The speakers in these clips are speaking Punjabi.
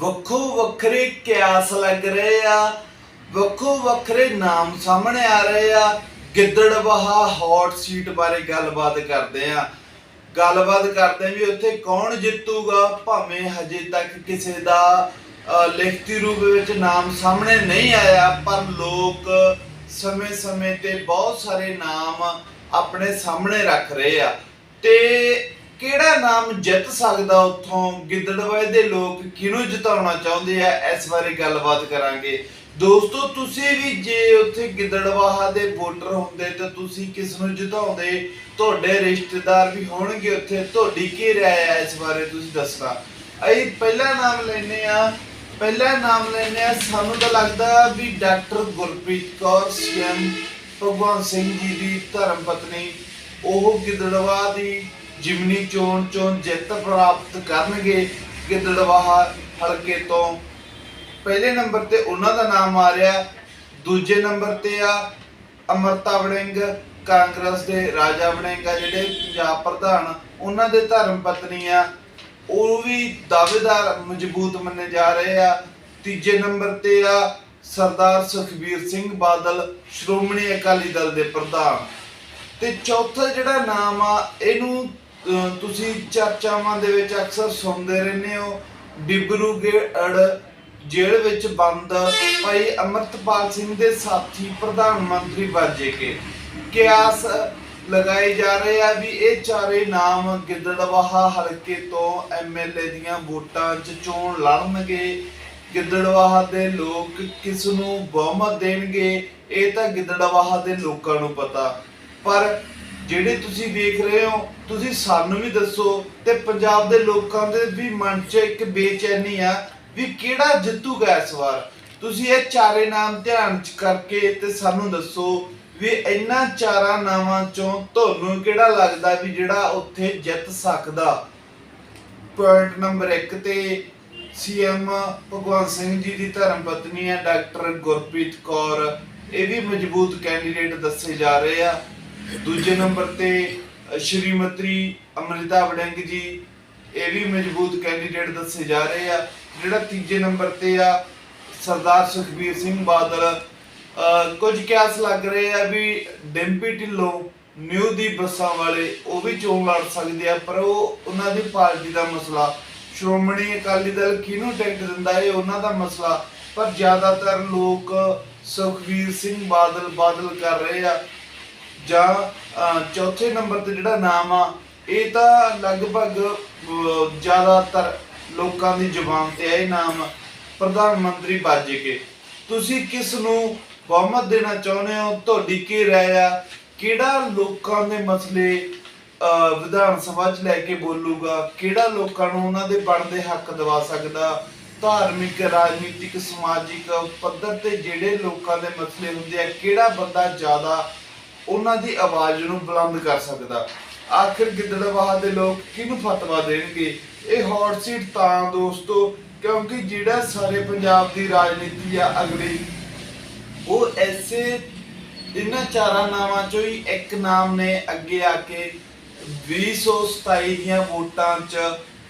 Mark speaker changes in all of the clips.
Speaker 1: ਵੱਖੋ ਵੱਖਰੇ ਕਿਆਸ ਲੱਗ ਰਹੇ ਆ, ਵੱਖੋ ਵੱਖਰੇ ਨਾਮ ਸਾਹਮਣੇ ਆ ਰਹੇ ਆ। ਗਿੱਦੜਬਾਹਾ ਹੌਟ ਸੀਟ ਬਾਰੇ ਗੱਲਬਾਤ ਕਰਦੇ ਆ। ਗੱਲਬਾਤ ਕਰਦੇ ਆ ਵੀ ਉੱਥੇ ਕੌਣ ਜਿੱਤੂਗਾ, ਭਾਵੇਂ ਹਜੇ ਤੱਕ ਕਿਸੇ ਦਾ ਲਿਖਤੀ ਰੂਪ ਵਿੱਚ ਨਾਮ ਸਾਹਮਣੇ ਨਹੀਂ ਆਇਆ, ਪਰ ਲੋਕ ਸਮੇਂ-ਸਮੇਂ ਤੇ ਬਹੁਤ ਸਾਰੇ ਨਾਮ ਆਪਣੇ ਸਾਹਮਣੇ ਰੱਖ ਰਹੇ ਆ। ਤੇ ਨਾਮ ਜਿੱਤ ਸਕਦਾ ਉੱਥੋਂ? ਗਿੱਦੜਵਾਏ ਦੇ ਲੋਕ ਕਿਹਨੂੰ ਜਿਤਾਉਣਾ ਚਾਹੁੰਦੇ ਆ? ਇਸ ਬਾਰੇ ਗੱਲਬਾਤ ਕਰਾਂਗੇ। ਦੋਸਤੋ, ਤੁਸੀਂ ਵੀ ਜੇ ਉੱਥੇ ਗਿੱਦੜਵਾਹਾ ਦੇ ਵੋਟਰ ਹੁੰਦੇ ਤਾਂ ਤੁਸੀਂ ਕਿਸ ਨੂੰ ਜਿਤਾਉਂਦੇ? ਤੁਹਾਡੇ ਰਿਸ਼ਤੇਦਾਰ ਵੀ ਹੋਣਗੇ ਉੱਥੇ। ਤੁਹਾਡੀ ਕੀ ਰਾਏ ਹੈ ਇਸ ਬਾਰੇ ਤੁਸੀਂ ਦੱਸਣਾ। ਅਸੀਂ ਪਹਿਲਾ ਨਾਮ ਲੈਨੇ ਆ। ਪਹਿਲਾ ਨਾਮ ਲੈਨੇ ਆ। ਸਾਨੂੰ ਤਾਂ ਲੱਗਦਾ ਵੀ ਡਾਕਟਰ ਗੁਰਪ੍ਰੀਤ ਕੌਰ, ਸੀਐਮ ਭਗਵਾਨ ਸਿੰਘ ਜੀ ਦੀ ਧਰਮ ਪਤਨੀ, ਉਹ ਗਿੱਦੜਵਾ ਦੀ ਜਿਮਨੀ ਚੋਣ ਚੋਂ ਜਿੱਤ ਪ੍ਰਾਪਤ ਕਰਨਗੇ ਗਿੱਦੜਵਾਹਾ ਹਲਕੇ ਤੋਂ। ਪਹਿਲੇ ਨੰਬਰ ਤੇ ਉਹਨਾਂ ਦਾ ਨਾਮ ਆ ਰਿਹਾ, ਦੂਜੇ ਨੰਬਰ ਤੇ ਆ ਅਮਰਤਾ ਵੜਿੰਗ, ਕਾਂਗਰਸ ਦੇ ਰਾਜਾ ਵੜਿੰਗ ਆ ਜਿਹੜੇ ਪੰਜਾਬ ਪ੍ਰਧਾਨ, ਉਹਨਾਂ ਦੇ ਧਰਮ ਪਤਨੀ ਆ। ਉਹ ਵੀ ਦਾਅਵੇਦਾਰ, ਮਜ਼ਬੂਤ ਮੰਨੇ ਜਾ ਰਹੇ ਆ। ਤੀਜੇ ਨੰਬਰ ਤੇ ਆ ਸਰਦਾਰ ਸੁਖਬੀਰ ਸਿੰਘ ਬਾਦਲ, ਸ਼੍ਰੋਮਣੀ ਅਕਾਲੀ ਦਲ ਦੇ ਪ੍ਰਧਾਨ। ਤੇ ਚੌਥਾ ਜਿਹੜਾ ਨਾਮ ਆ, ਇਹਨੂੰ ਤੁਸੀਂ ਚਰਚਾਵਾਂ ਦੇ ਵਿੱਚ ਅਕਸਰ ਸੁਣਦੇ ਰਹਿੰਦੇ ਹੋ। ਡਿਬਰੂਗੜ੍ਹ ਜੇਲ੍ਹ ਵਿੱਚ ਬੰਦ ਭਾਈ ਅਮਰਤਪਾਲ ਸਿੰਘ ਦੇ ਸਾਥੀ ਪ੍ਰਧਾਨ ਮੰਤਰੀ ਬਾਜੇ ਕੇ। ਕਿਆਸ ਲਗਾਏ ਜਾ ਰਹੇ ਆ ਵੀ ਇਹ ਚਾਰੇ ਨਾਮ ਗਿੱਦੜਵਾਹਾ ਹਲਕੇ ਤੋਂ ਐਮਐਲਏ ਦੀਆਂ ਵੋਟਾਂ 'ਚ ਚੋਣ ਲੜਨਗੇ। ਗਿੱਦੜਵਾਹਾ ਦੇ ਲੋਕ ਕਿਸ ਨੂੰ ਬਹੁਮਤ ਦੇਣਗੇ, ਇਹ ਤਾਂ ਗਿੱਦੜਵਾਹਾ ਦੇ ਲੋਕਾਂ ਨੂੰ ਪਤਾ। ਪਰ ਜਿਹੜੇ ਤੁਸੀਂ ਵੇਖ ਰਹੇ ਹੋ, ਤੁਸੀਂ ਸਾਨੂੰ ਵੀ ਦੱਸੋ ਤੇ ਪੰਜਾਬ ਦੇ ਲੋਕਾਂ ਦੇ ਵੀ ਮਨ 'ਚ ਇੱਕ ਬੇਚੈਨੀ ਆ ਵੀ ਕਿਹੜਾ ਜਿੱਤੂਗਾ ਇਸ ਵਾਰ। ਤੁਸੀਂ ਇਹ ਚਾਰੇ ਨਾਮ ਧਿਆਨ 'ਚ ਕਰਕੇ ਤੇ ਸਾਨੂੰ ਦੱਸੋ ਵੀ ਇਹਨਾਂ ਚਾਰਾਂ ਨਾਵਾਂ 'ਚੋਂ ਤੁਹਾਨੂੰ ਕਿਹੜਾ ਲੱਗਦਾ ਵੀ ਜਿਹੜਾ ਉੱਥੇ ਜਿੱਤ ਸਕਦਾ। ਪੁਆਇੰਟ ਨੰਬਰ 1 ਤੇ ਸੀਐਮ ਭਗਵੰਤ ਸਿੰਘ ਜੀ ਦੀ ਧਰਮ ਪਤਨੀ ਹੈ ਡਾਕਟਰ ਗੁਰਪ੍ਰੀਤ ਕੌਰ। ਇਹ ਵੀ ਮਜ਼ਬੂਤ ਕੈਂਡੀਡੇਟ ਦੱਸੇ ਜਾ ਰਹੇ ਆ। ਦੂਜੇ ਨੰਬਰ ਤੇ ਸ਼੍ਰੀਮਤੀ ਅਮ੍ਰਿਤਾ ਵੜਿੰਗ ਜੀ ਇਹ ਵੀ ਮਜ਼ਬੂਤ ਕੈਂਡੀਡੇਟ ਦੱਸੇ ਜਾ ਰਹੇ ਆ। ਜਿਹੜਾ ਤੀਜੇ ਨੰਬਰ ਤੇ ਆ ਸਰਦਾਰ ਸੁਖਬੀਰ ਸਿੰਘ ਬਾਦਲ ਅ, ਕੁਝ ਕਿਆਸ ਲੱਗ ਰਹੇ ਆ ਵੀ ਡਿੰਪੀ ਢਿੱਲੋਂ ਨਿਊ ਦੀ ਬੱਸਾਂ ਵਾਲੇ ਉਹ ਵੀ ਚੋਣ ਲੜ ਸਕਦੇ ਆ ਪਰ ਉਹ ਉਹਨਾਂ ਦੀ ਪਾਰਟੀ ਦਾ ਮਸਲਾ ਸ਼੍ਰੋਮਣੀ ਅਕਾਲੀ ਦਲ ਕਿਹਨੂੰ ਟਿਕਟ ਦਿੰਦਾ ਇਹ ਉਹਨਾਂ ਦਾ ਮਸਲਾ ਪਰ ਜ਼ਿਆਦਾਤਰ ਲੋਕ ਸੁਖਬੀਰ ਸਿੰਘ ਬਾਦਲ ਬਾਦਲ ਕਰ ਰਹੇ ਆ। ਜਾਂ ਚੌਥੇ ਨੰਬਰ ਤੇ ਜਿਹੜਾ ਨਾਮ ਆ, ਇਹ ਤਾਂ ਲਗਭਗ ਜ਼ਿਆਦਾਤਰ ਲੋਕਾਂ ਦੀ ਜ਼ੁਬਾਨ ਤੇ ਆ ਇਹ ਨਾਮ, ਪ੍ਰਧਾਨ ਮੰਤਰੀ ਬਾਜੇ ਕੇ। ਤੁਸੀਂ ਕਿਸ ਨੂੰ ਬਹੁਮਤ ਦੇਣਾ ਚਾਹੁੰਦੇ ਹੋ? ਤੁਹਾਡੀ ਕੀ ਰਾਏ ਆ? ਕਿਹੜਾ ਲੋਕਾਂ ਦੇ ਮਸਲੇ ਵਿਧਾਨ ਸਭਾ 'ਚ ਲੈ ਕੇ ਬੋਲੂਗਾ? ਕਿਹੜਾ ਲੋਕਾਂ ਨੂੰ ਉਹਨਾਂ ਦੇ ਬਣਦੇ ਹੱਕ ਦਿਵਾ ਸਕਦਾ? ਧਾਰਮਿਕ, ਰਾਜਨੀਤਿਕ, ਸਮਾਜਿਕ ਪੱਧਰ ਤੇ ਜਿਹੜੇ ਲੋਕਾਂ ਦੇ ਮਸਲੇ ਹੁੰਦੇ ਆ, ਕਿਹੜਾ ਬੰਦਾ ਜ਼ਿਆਦਾ ਉਹਨਾਂ ਦੀ ਆਵਾਜ਼ ਨੂੰ ਬੁਲੰਦ ਕਰ ਸਕਦਾ। ਆਖਿਰ ਗਿੱਦੜਵਾਹਾ ਦੇ ਲੋਕ ਕਿਹਨੂੰ ਫਤਵਾ ਦੇਣਗੇ? ਇਹ ਹੌਟ ਸੀਟ ਤਾਂ ਦੋਸਤੋ, ਕਿਉਂਕਿ ਜਿਹੜਾ ਸਾਰੇ ਪੰਜਾਬ ਦੀ ਰਾਜਨੀਤੀ ਆ ਅਗਲੀ, ਉਹ ਐਸੇ ਇਹਨਾਂ ਚਾਰਾਂ ਨਾਵਾਂ ਚੋਂ ਹੀ ਇੱਕ ਨਾਮ ਨੇ ਅੱਗੇ ਆ ਕੇ 2027 ਦੀਆਂ ਵੋਟਾਂ 'ਚ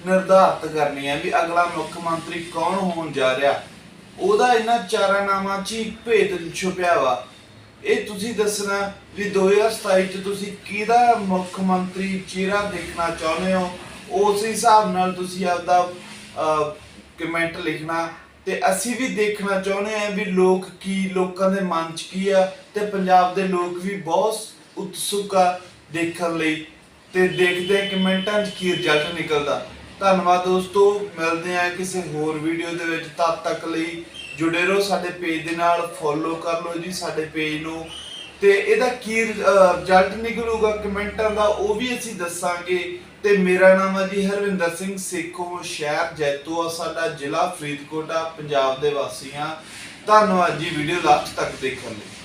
Speaker 1: ਨਿਰਧਾਰਤ ਕਰਨੀ ਹੈ ਵੀ ਅਗਲਾ ਮੁੱਖ ਮੰਤਰੀ ਕੌਣ ਹੋਣ ਜਾ ਰਿਹਾ। ਉਹਦਾ ਇਹਨਾਂ ਚਾਰਾਂ ਨਾਮਾਂ 'ਚ ਹੀ ਭੇਦ ਛੁਪਿਆ ਵਾ। ਇਹ ਤੁਸੀਂ ਦੱਸਣਾ ਵੀ 2027 ਚ ਤੁਸੀਂ ਕਿਹਦਾ ਮੁੱਖ ਮੰਤਰੀ ਚਿਹਰਾ ਦੇਖਣਾ ਚਾਹੁੰਦੇ ਹੋ? ਉਸ ਹਿਸਾਬ ਨਾਲ ਤੁਸੀਂ ਆਪਦਾ ਕਮੈਂਟ ਲਿਖਣਾ ਤੇ ਅਸੀਂ ਵੀ ਦੇਖਣਾ ਚਾਹੁੰਦੇ ਹਾਂ ਵੀ ਲੋਕ ਕੀ ਲੋਕਾਂ ਦੇ ਮਨ 'ਚ ਕੀ ਆ ਤੇ ਪੰਜਾਬ ਦੇ ਲੋਕ ਵੀ ਬਹੁਤ ਉਤਸੁਕ ਆ ਦੇਖਣ ਲਈ ਤੇ ਦੇਖਦੇ ਆ ਕਮੈਂਟਾਂ 'ਚ ਕੀ ਰਿਜ਼ਲਟ ਨਿਕਲਦਾ। ਧੰਨਵਾਦ ਦੋਸਤੋ, ਮਿਲਦੇ ਆ ਕਿਸੇ ਹੋਰ ਵੀਡੀਓ ਦੇ ਵਿੱਚ, ਤਦ ਤੱਕ ਲਈ ਜੁੜੇ ਰਹੋ ਸਾਡੇ ਪੇਜ ਦੇ ਨਾਲ ਫੋਲੋ ਕਰ ਲਓ ਜੀ ਸਾਡੇ ਪੇਜ ਨੂੰ। ਤੇ ਇਹਦਾ ਕੀ ਰਿਜ਼ਲਟ ਨਿਕਲੂਗਾ ਕਮੈਂਟਾਂ ਦਾ ਉਹ ਵੀ ਅਸੀਂ ਦੱਸਾਂਗੇ। ਤੇ ਮੇਰਾ ਨਾਮ ਹੈ ਜੀ ਹਰਵਿੰਦਰ ਸਿੰਘ ਸੇਖੋ, ਸ਼ਹਿਰ ਜੈਤੋ ਆ ਸਾਡਾ, ਜ਼ਿਲ੍ਹਾ ਫਰੀਦਕੋਟ ਆ ਪੰਜਾਬ ਦੇ ਵਾਸੀ ਆ ਧੰਨਵਾਦ ਜੀ ਵੀਡੀਓ ਲਾਸਟ ਤੱਕ ਦੇਖਣ ਲਈ।